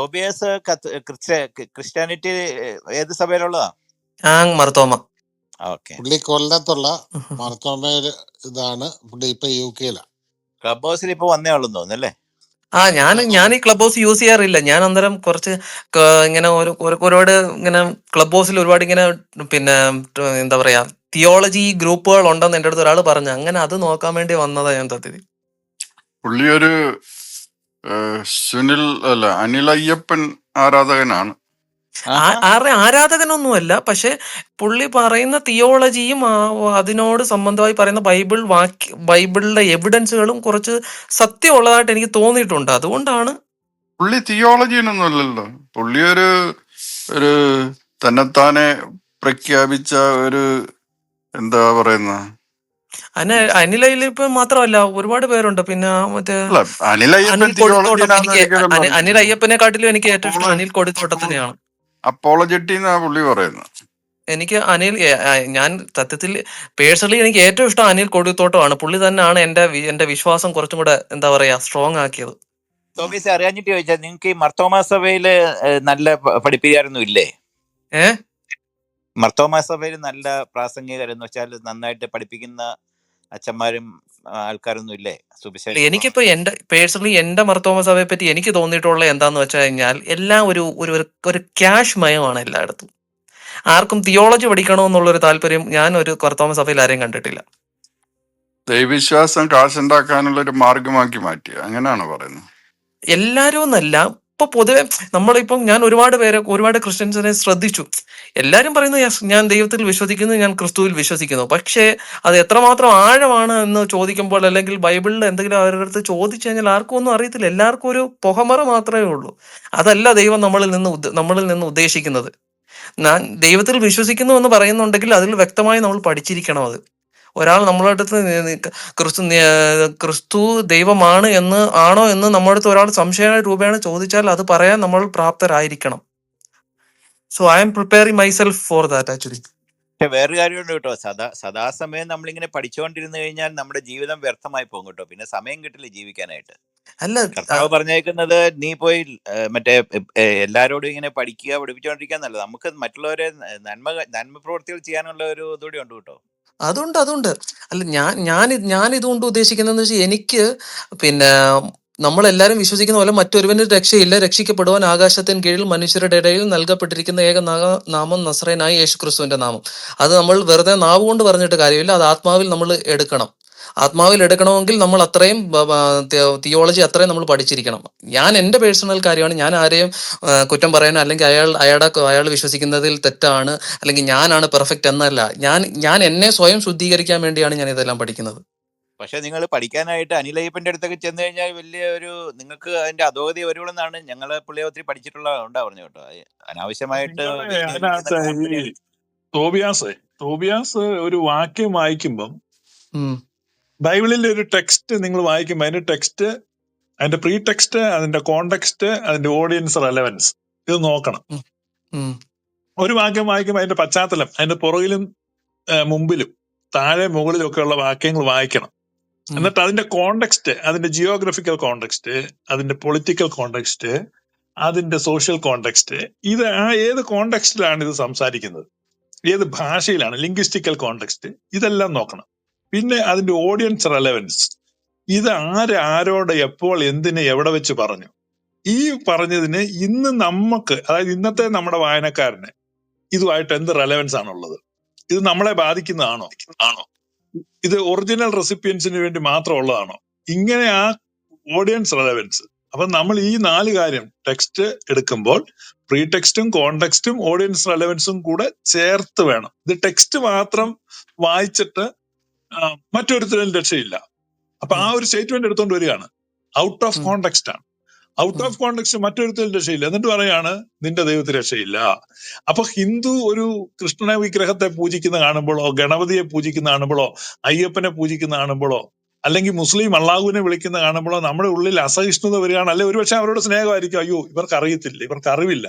Tobias Christianity ഏത് സഭയിലുള്ളതാ? Aung Mar Thoma. Okay. പുള്ളി കൊല്ലത്തുള്ള മർത്തോമ ഇതാണ് പുള്ളി ഇപ്പൊ യു കെയിലാ ക്ലബ് ഹൗസിൽ ഇപ്പൊ വന്നേ ഉള്ളു തോന്നുന്നല്ലേ ആ ഞാൻ ഞാൻ ഈ ക്ലബ് ഹൗസ് യൂസ് ചെയ്യാറില്ല. ഞാൻ അന്നേരം കുറച്ച് ഇങ്ങനെ ഒരു ഒരു- ഒരുപാട് ഇങ്ങനെ ക്ലബ് ഹൗസിൽ ഒരുപാട് ഇങ്ങനെ പിന്നെ എന്താ പറയാ തിയോളജി ഗ്രൂപ്പുകൾ ഉണ്ടെന്ന് എന്റെ അടുത്ത് ഒരാൾ പറഞ്ഞു. അങ്ങനെ അത് നോക്കാൻ വേണ്ടി വന്നതാ ഞാൻ സത്യത്തിൽ. പുള്ളി ഒരു സുനിൽ അല്ല അനിൽ അയ്യപ്പൻ ആരാധകനാണ്. ആരാധകനൊന്നുമല്ല പക്ഷെ പുള്ളി പറയുന്ന തിയോളജിയും അതിനോട് സംബന്ധമായി പറയുന്ന ബൈബിൾ വാക്യ ബൈബിളിലെ എവിഡൻസുകളും കുറച്ച് സത്യമുള്ളതായിട്ട് എനിക്ക് തോന്നിയിട്ടുണ്ട്. അതുകൊണ്ടാണ് പുള്ളി തിയോളജിയൊന്നും അല്ലല്ലോ പുള്ളി ഒരു ഒരു തന്നെത്താനെ പ്രഖ്യാപിച്ച ഒരു എന്താ പറയുന്ന ഇപ്പൊ മാത്രമല്ല ഒരുപാട് പേരുണ്ട്. പിന്നെ മറ്റേ അനിൽ അയ്യപ്പൻ അനിൽ കൊടുത്തോട്ടം തിയോളജിനാന്ന് എനിക്ക് അനി- ഏറ്റവും ഇഷ്ടം അനിൽ കൊടുത്തോട്ടത്തിനെയാണ് അപ്പോളജെട്ടി എന്നാ പുള്ളി പറയുന്നത്. എനിക്ക് അനിൽ ഞാൻ സത്യത്തിൽ പേഴ്സണലി എനിക്ക് ഏറ്റവും ഇഷ്ടം അനിൽ കൊടിത്തോട്ടമാണ്. പുള്ളി തന്നെയാണ് എന്റെ എന്റെ വിശ്വാസം കുറച്ചും കൂടെ എന്താ പറയാ സ്ട്രോങ് ആക്കിയത്. അറിയാഞ്ഞിട്ട് ചോദിച്ചാൽ നിങ്ങൾക്ക് ഈ മർത്തോമ സഭയിൽ ഏഹ്, നല്ല പഠിപ്പിക്കാരൊന്നും ഇല്ലേ? ഏഹ് മർത്തോമ സഭയിൽ നല്ല പ്രാസംഗികരെന്ന് വെച്ചാൽ നന്നായിട്ട് പഠിപ്പിക്കുന്ന അച്ഛന്മാരും ആൾക്കാരൊന്നും ഇല്ലേ? സുവിശേഷം എനിക്കിപ്പോ എന്റെ പേഴ്സണലി എന്റെ മർത്തോമ സഭയെ പറ്റി എനിക്ക് തോന്നിയിട്ടുള്ള എന്താന്ന് വെച്ച് കഴിഞ്ഞാൽ എല്ലാം ഒരു ഒരു ഒരു- ഒരു ക്യാഷ് മയമാണ് എല്ലായിടത്തും. ആർക്കും തിയോളജി പഠിക്കണമെന്നുള്ള ഒരു താല്പര്യം ഞാൻ ഒരു കർത്തോമ സഭയിൽ ആരെയും കണ്ടിട്ടില്ല. ദൈവവിശ്വാസം കാശുണ്ടാക്കാനുള്ള ഒരു മാർഗമാക്കി മാറ്റി അങ്ങനെയാണ് പറയുന്നത്? എല്ലാരും എന്നല്ല ഇപ്പൊ പൊതുവെ നമ്മളിപ്പം ഞാൻ ഒരുപാട് പേരെ ഒരുപാട് ക്രിസ്ത്യൻസിനെ ശ്രദ്ധിച്ചു. എല്ലാരും പറയുന്നു ഞാൻ ദൈവത്തിൽ വിശ്വസിക്കുന്നു ഞാൻ ക്രിസ്തുവിൽ വിശ്വസിക്കുന്നു. പക്ഷേ അത് എത്രമാത്രം ആഴമാണ് എന്ന് ചോദിക്കുമ്പോൾ അല്ലെങ്കിൽ ബൈബിളിൽ എന്തെങ്കിലും അവരുടെ അടുത്ത് ചോദിച്ചു കഴിഞ്ഞാൽ ആർക്കും ഒന്നും അറിയത്തില്ല. എല്ലാവർക്കും ഒരു പുകമറ മാത്രമേ ഉള്ളൂ. അതല്ല ദൈവം നമ്മളിൽ നിന്ന് നമ്മളിൽ നിന്ന് ഉദ്ദേശിക്കുന്നത്. ഞാൻ ദൈവത്തിൽ വിശ്വസിക്കുന്നു എന്ന് പറയുന്നുണ്ടെങ്കിൽ അതിൽ വ്യക്തമായി നമ്മൾ പഠിച്ചിരിക്കണം അത്. ഒരാൾ നമ്മളെ അടുത്ത് ക്രിസ്തു ക്രിസ്തു ദൈവമാണ് എന്ന് ആണോ എന്ന് നമ്മുടെ അടുത്ത് ഒരാൾ സംശയ രൂപേണ ചോദിച്ചാൽ അത് പറയാൻ നമ്മൾ പ്രാപ്തരായിരിക്കണം. So I'm preparing myself for that actually പക്ഷെ വേറൊരു കാര്യമുണ്ട് കേട്ടോ. സദാ സദാസമയം നമ്മളിങ്ങനെ പഠിച്ചുകൊണ്ടിരുന്നു കഴിഞ്ഞാൽ നമ്മുടെ ജീവിതം വ്യർത്ഥമായി പോകും കേട്ടോ. പിന്നെ സമയം കിട്ടില്ല ജീവിക്കാനായിട്ട്. അല്ല കർത്താവ് പറഞ്ഞേക്കുന്നത് നീ പോയി മറ്റേ എല്ലാരോടും ഇങ്ങനെ പഠിക്കുക പഠിപ്പിച്ചുകൊണ്ടിരിക്കുക നല്ലത് നമുക്ക് മറ്റുള്ളവരെ നന്മ നന്മ പ്രവൃത്തികൾ ചെയ്യാനുള്ള ഒരു ഇതുകൂടി ഉണ്ട് കേട്ടോ. അതുണ്ട് അതുണ്ട്. അല്ല ഞാൻ ഞാൻ ഞാൻ ഇതുകൊണ്ട് ഉദ്ദേശിക്കുന്നതെന്ന് വെച്ചാൽ എനിക്ക് പിന്നെ നമ്മളെല്ലാവരും വിശ്വസിക്കുന്ന പോലെ മറ്റൊരുവന് രക്ഷയില്ല രക്ഷിക്കപ്പെടുവാൻ ആകാശത്തിന് കീഴിൽ മനുഷ്യരുടെ ഇടയിൽ നൽകപ്പെട്ടിരിക്കുന്ന ഏക നാ- നാമം നസ്രനായ യേശുക്രിസ്തുവിന്റെ നാമം. അത് നമ്മൾ വെറുതെ നാവ് കൊണ്ട് പറഞ്ഞിട്ട് കാര്യമില്ല അത് ആത്മാവിൽ നമ്മൾ എടുക്കണം. ആത്മാവിൽ എടുക്കണമെങ്കിൽ നമ്മൾ അത്രയും തിയോളജി അത്രയും നമ്മൾ പഠിച്ചിരിക്കണം. ഞാൻ എന്റെ പേഴ്സണൽ കാര്യമാണ്. ഞാൻ ആരെയും കുറ്റം പറയാനോ അല്ലെങ്കിൽ അയാൾ അയാളുടെ അയാൾ വിശ്വസിക്കുന്നതിൽ തെറ്റാണ് അല്ലെങ്കിൽ ഞാനാണ് പെർഫെക്റ്റ് എന്നല്ല. ഞാൻ ഞാൻ എന്നെ സ്വയം ശുദ്ധീകരിക്കാൻ വേണ്ടിയാണ് ഞാൻ ഇതെല്ലാം പഠിക്കുന്നത്. പക്ഷെ നിങ്ങൾ പഠിക്കാനായിട്ട് അനിലയ്യപ്പന്റെ അടുത്തൊക്കെ ചെന്ന് കഴിഞ്ഞാൽ വലിയ ഒരു നിങ്ങൾക്ക് അതിന്റെ അധോഗതി വരുമെന്നാണ് ഞങ്ങളെ പുള്ളിയെ ഒത്തിരി പഠിച്ചിട്ടുള്ള ഉണ്ടാ പറഞ്ഞു കേട്ടോ. അനാവശ്യമായിട്ട് തോബിയാസ് തോബിയാസ് ഒരു വാക്യം വായിക്കുമ്പം ഉം, ബൈബിളിലെ ഒരു ടെക്സ്റ്റ് നിങ്ങൾ വായിക്കുമ്പോൾ അതിന്റെ ടെക്സ്റ്റ് അതിന്റെ പ്രീ ടെക്സ്റ്റ് അതിന്റെ കോണ്ടെക്സ്റ്റ് അതിന്റെ ഓഡിയൻസ് റെലവൻസ് ഇത് നോക്കണം. ഒരു വാക്യം വായിക്കുമ്പോൾ അതിന്റെ പശ്ചാത്തലം അതിന്റെ പുറകിലും മുമ്പിലും താഴെ മുകളിലും ഒക്കെയുള്ള വാക്യങ്ങൾ വായിക്കണം. എന്നിട്ട് അതിന്റെ കോണ്ടെക്സ്റ്റ് അതിന്റെ ജിയോഗ്രഫിക്കൽ കോണ്ടെക്സ്റ്റ് അതിന്റെ പൊളിറ്റിക്കൽ കോണ്ടെക്സ്റ്റ് അതിന്റെ സോഷ്യൽ കോണ്ടെക്സ്റ്റ് ഇത് ആ ഏത് കോണ്ടെക്സ്റ്റിലാണ് ഇത് സംസാരിക്കുന്നത്? ഏത് ഭാഷയിലാണ്? ലിംഗ്വിസ്റ്റിക്കൽ കോണ്ടെക്സ്റ്റ് ഇതെല്ലാം നോക്കണം. പിന്നെ അതിന്റെ ഓഡിയൻസ് റെലവൻസ് ഇത് ആര് ആരോട് എപ്പോൾ എന്തിനെ എവിടെ വെച്ച് പറഞ്ഞു? ഈ പറഞ്ഞതിന് ഇന്ന് നമുക്ക് അതായത് ഇന്നത്തെ നമ്മുടെ വായനക്കാരന് ഇതുമായിട്ട് എന്ത് റെലവൻസ് ആണുള്ളത്? ഇത് നമ്മളെ ബാധിക്കുന്നതാണോ? ആണോ? ഇത് ഒറിജിനൽ റെസിപ്പിയൻസിന് വേണ്ടി മാത്രം ഉള്ളതാണോ? ഇങ്ങനെ ആ ഓഡിയൻസ് റെലവൻസ് അപ്പൊ നമ്മൾ ഈ നാല് കാര്യം ടെക്സ്റ്റ് എടുക്കുമ്പോൾ പ്രീ ടെക്സ്റ്റും കോണ്ടെക്സ്റ്റും ഓഡിയൻസ് റെലവൻസും കൂടെ ചേർത്ത് വേണം. ഇത് ടെക്സ്റ്റ് മാത്രം വായിച്ചിട്ട് മറ്റൊരുത്തരും രക്ഷയില്ല. അപ്പൊ ആ ഒരു സ്റ്റേറ്റ്മെന്റ് എടുത്തോണ്ട് വരികയാണ്. ഔട്ട് ഓഫ് കോണ്ടെക്സ്റ്റ് ആണ്. ഔട്ട് ഓഫ് കോണ്ടെക്സ്റ്റ് മറ്റൊരുത്തരും രക്ഷയില്ല. എന്നിട്ട് പറയാണ് നിന്റെ ദൈവത്തിന് രക്ഷയില്ല. അപ്പൊ ഹിന്ദു ഒരു കൃഷ്ണ വിഗ്രഹത്തെ പൂജിക്കുന്ന കാണുമ്പോഴോ ഗണപതിയെ പൂജിക്കുന്ന കാണുമ്പോഴോ അയ്യപ്പനെ പൂജിക്കുന്ന കാണുമ്പോഴോ അല്ലെങ്കിൽ മുസ്ലിം അള്ളാഹുവിനെ വിളിക്കുന്ന കാണുമ്പോഴോ നമ്മുടെ ഉള്ളിൽ അസഹിഷ്ണുത വരികയാണ്. അല്ലെ ഒരുപക്ഷെ അവരോട് സ്നേഹമായിരിക്കും. അയ്യോ ഇവർക്ക് അറിയത്തില്ല ഇവർക്ക് അറിവില്ല.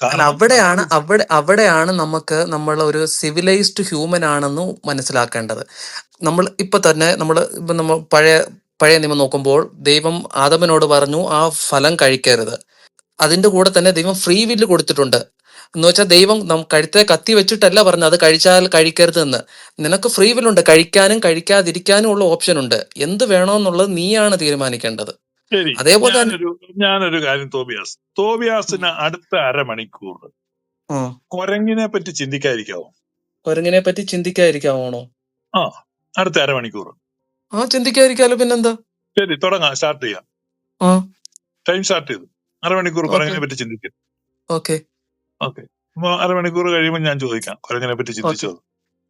കാരണം അവിടെയാണ് അവിടെ അവിടെയാണ് നമുക്ക് നമ്മൾ ഒരു സിവിലൈസ്ഡ് ഹ്യൂമൻ ആണെന്ന് മനസ്സിലാക്കേണ്ടത്. നമ്മൾ ഇപ്പൊ തന്നെ നമ്മൾ ഇപ്പൊ നമ്മൾ പഴയ പഴയ നിയമം നോക്കുമ്പോൾ ദൈവം ആദമനോട് പറഞ്ഞു ആ ഫലം കഴിക്കരുത്. അതിന്റെ കൂടെ തന്നെ ദൈവം ഫ്രീ വില്ല് കൊടുത്തിട്ടുണ്ട്. എന്ന് വെച്ചാൽ ദൈവം നം കഴുത്തെ കത്തി വെച്ചിട്ടല്ല പറഞ്ഞു അത് കഴിച്ചാൽ കഴിക്കരുത് എന്ന്. നിനക്ക് ഫ്രീ വില്ലുണ്ട് കഴിക്കാനും കഴിക്കാതിരിക്കാനും ഉള്ള ഓപ്ഷൻ ഉണ്ട്. എന്ത് വേണമെന്നുള്ളത് നീയാണ് തീരുമാനിക്കേണ്ടത്. ശരി. അതേപോലെ തന്നെ ഞാനൊരു ഞാനൊരു കാര്യം തോബിയാസ്. തോബിയാസിന് അടുത്ത അരമണിക്കൂർ കൊരങ്ങിനെ പറ്റി ചിന്തിക്കാതിരിക്കാവോ? കൊരങ്ങിനെ പറ്റി ചിന്തിക്കാതിരിക്കാവണോ? ആ അടുത്ത അരമണിക്കൂർ ആ ചിന്തിക്കാതിരിക്കാലോ പിന്നെന്താ? ശരി തുടങ്ങാം സ്റ്റാർട്ട് ചെയ്യാം. ആ. ടൈം സ്റ്റാർട്ട് ചെയ്തു. അരമണിക്കൂർ കൊരങ്ങിനെ പറ്റി ചിന്തിക്കും. ഓക്കെ. ഓക്കെ. അപ്പൊ അരമണിക്കൂർ കഴിയുമ്പോൾ ഞാൻ ചോദിക്കാം കൊരങ്ങിനെ പറ്റി ചിന്തിച്ചോ?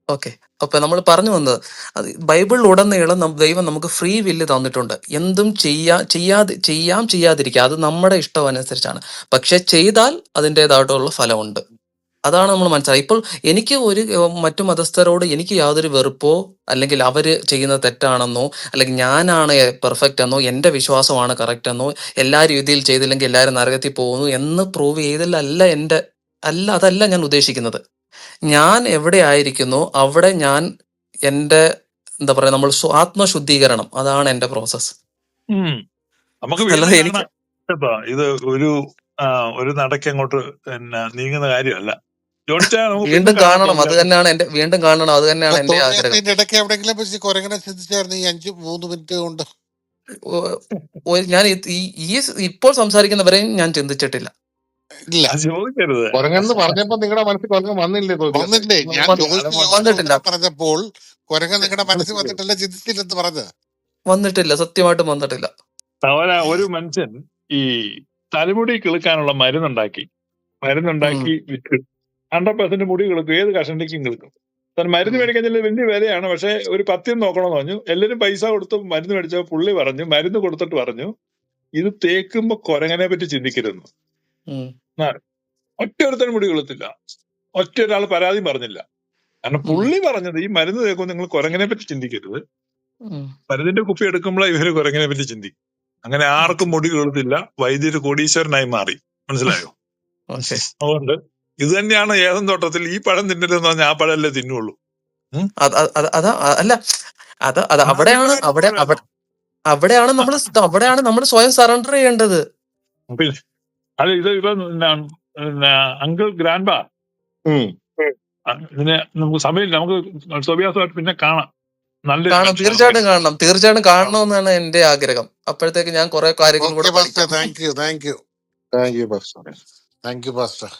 ഓക്കെ. അപ്പൊ നമ്മൾ പറഞ്ഞു വന്നത് അത് ബൈബിളിൽ ഉടനീളം ദൈവം നമുക്ക് ഫ്രീ വില്ല് തന്നിട്ടുണ്ട്. എന്തും ചെയ്യാ ചെയ്യാതെ ചെയ്യാം ചെയ്യാതിരിക്കുക. അത് നമ്മുടെ ഇഷ്ടം അനുസരിച്ചാണ്. പക്ഷെ ചെയ്താൽ അതിന്റെതായിട്ടുള്ള ഫലമുണ്ട്. അതാണ് നമ്മൾ മനസ്സിലായത് ഇപ്പോൾ എനിക്ക് ഒരു മറ്റു മതസ്ഥരോട് എനിക്ക് യാതൊരു വെറുപ്പോ അല്ലെങ്കിൽ അവർ ചെയ്യുന്ന തെറ്റാണെന്നോ അല്ലെങ്കിൽ ഞാനാണ് പെർഫെക്റ്റ് എന്നോ എന്റെ വിശ്വാസമാണ് കറക്റ്റ് എന്നോ എല്ലാ രീതിയിൽ ചെയ്തില്ലെങ്കിൽ എല്ലാവരും നരകത്തിൽ പോകുന്നു എന്ന് പ്രൂവ് ചെയ്തല്ല എന്റെ അല്ല അതല്ല ഞാൻ ഉദ്ദേശിക്കുന്നത്. ഞാൻ എവിടെ ആയിരിക്കുന്നു? അവിടെ ഞാൻ എന്റെ എന്താ പറയാ നമ്മൾ ആത്മശുദ്ധീകരണം. അതാണ് എന്റെ പ്രോസസ് നമുക്ക് അല്ലാതെ വീണ്ടും എനിക്ക് കാണാം കേട്ടോ ഇത് ഒരു ആ, ഒരു നടക്ക് അങ്ങോട്ട് പിന്നെ നീങ്ങുന്ന കാര്യമല്ല. ജോണിച്ചാ നമുക്ക് പിന്നെ വീണ്ടും കാണാം കാണണം. അത് തന്നെയാണ് എന്റെ വീണ്ടും കാണണം. അത് തന്നെയാണ് എന്റെ ആഗ്രഹം. ഇടയ്ക്ക് എവിടെയെങ്കിലും വെച്ച് കുരങ്ങനെ ചിന്തിച്ചായിരുന്നു ഈ അഞ്ച് മൂന്ന് മിനിറ്റ് കൊണ്ട്. ഞാൻ ഇത് ഈ ഈ സ് ഇപ്പോൾ സംസാരിക്കുന്നവരെയും ഞാൻ ചിന്തിച്ചിട്ടില്ല. ഇല്ല. അത് ചോദിക്കരുത്. കുരങ്ങെന്ന് പറഞ്ഞപ്പോ നിങ്ങളുടെ മനസ്സിൽ കുരങ്ങ് വന്നില്ലേ വന്നില്ലേ. ഞാൻ ചോദിച്ച വന്നിട്ടില്ല. ഉത്തരം പറഞ്ഞപ്പോൾ കുരങ്ങൻ നിങ്ങളുടെ മനസ്സിൽ വന്നിട്ടല്ല ചിന്തിച്ചില്ലെന്ന് പറഞ്ഞത്. വന്നിട്ടില്ല സത്യമായിട്ടും വന്നിട്ടില്ല. തവര ഒരു മനുഷ്യൻ ഈ തലമുടി കിളുക്കാനുള്ള മരുന്നുണ്ടാക്കി. ഉം, മരുന്നുണ്ടാക്കി വിറ്റ്. ഹൺഡ്രഡ് പെർസെന്റ് മുടി കിളുക്കും. ഏത് കഷണ്ടിക്കും കിളുക്കും. താൻ മരുന്ന് ഉം, മേടിക്കാൻ വലിയ വിലയാണ്. പക്ഷെ ഒരു പത്യം നോക്കണമെന്ന് പറഞ്ഞു. എല്ലാരും പൈസ കൊടുത്ത് മരുന്ന് മേടിച്ചപ്പോൾ പുള്ളി പറഞ്ഞു മരുന്ന് കൊടുത്തിട്ട് പറഞ്ഞു ഇത് തേക്കുമ്പോ കുരങ്ങനെ പറ്റി ചിന്തിക്കരുതെന്ന്. ഉം, ഒറ്റ ഒരുത്തൻ മുടി കൊളുത്തില്ല. ഒറ്റ ഒരാൾ പരാതി പറഞ്ഞില്ല. കാരണം പുള്ളി പറഞ്ഞത് ഈ മരുന്ന് തേക്കുമ്പോൾ നിങ്ങൾ കുരങ്ങനെ പറ്റി ചിന്തിക്കരുത്. മരുന്നിന്റെ കുപ്പി എടുക്കുമ്പോൾ ഇവർ കുരങ്ങനെ പറ്റി ചിന്തിക്കും അങ്ങനെ ആർക്കും മുടി കൊളുത്തില്ല. വൈദ്യുതി കോടീശ്വരനായി മാറി. മനസ്സിലായോ? അതുകൊണ്ട് ഇത് തന്നെയാണ് ഏതം തോട്ടത്തിൽ ഈ പഴം തിന്നരുതെന്ന് പറഞ്ഞാൽ ആ പഴമല്ലേ തിന്നുള്ളൂ. അല്ല. അത് അത് അവിടെയാണ് അവിടെ അവിടെ അവിടെയാണ് നമ്മൾ അവിടെയാണ് നമ്മൾ സ്വയം സറണ്ടർ ചെയ്യേണ്ടത്. അത് ഇത് ഇപ്പൊ അങ്കിൾ ഗ്രാൻഡ് ബാ. ഇതിനെ നമുക്ക് സമയമില്ല നമുക്ക് സ്വഭ്യാസമായിട്ട് പിന്നെ കാണാം. നല്ലൊരു കാണാം തീർച്ചയായിട്ടും കാണണം. തീർച്ചയായിട്ടും കാണണമെന്നാണ് എന്റെ ആഗ്രഹം. അപ്പോഴത്തേക്ക് ഞാൻ കുറെ കാര്യങ്ങൾ കൂടെ thank you thank you thank you pastor thank you pastor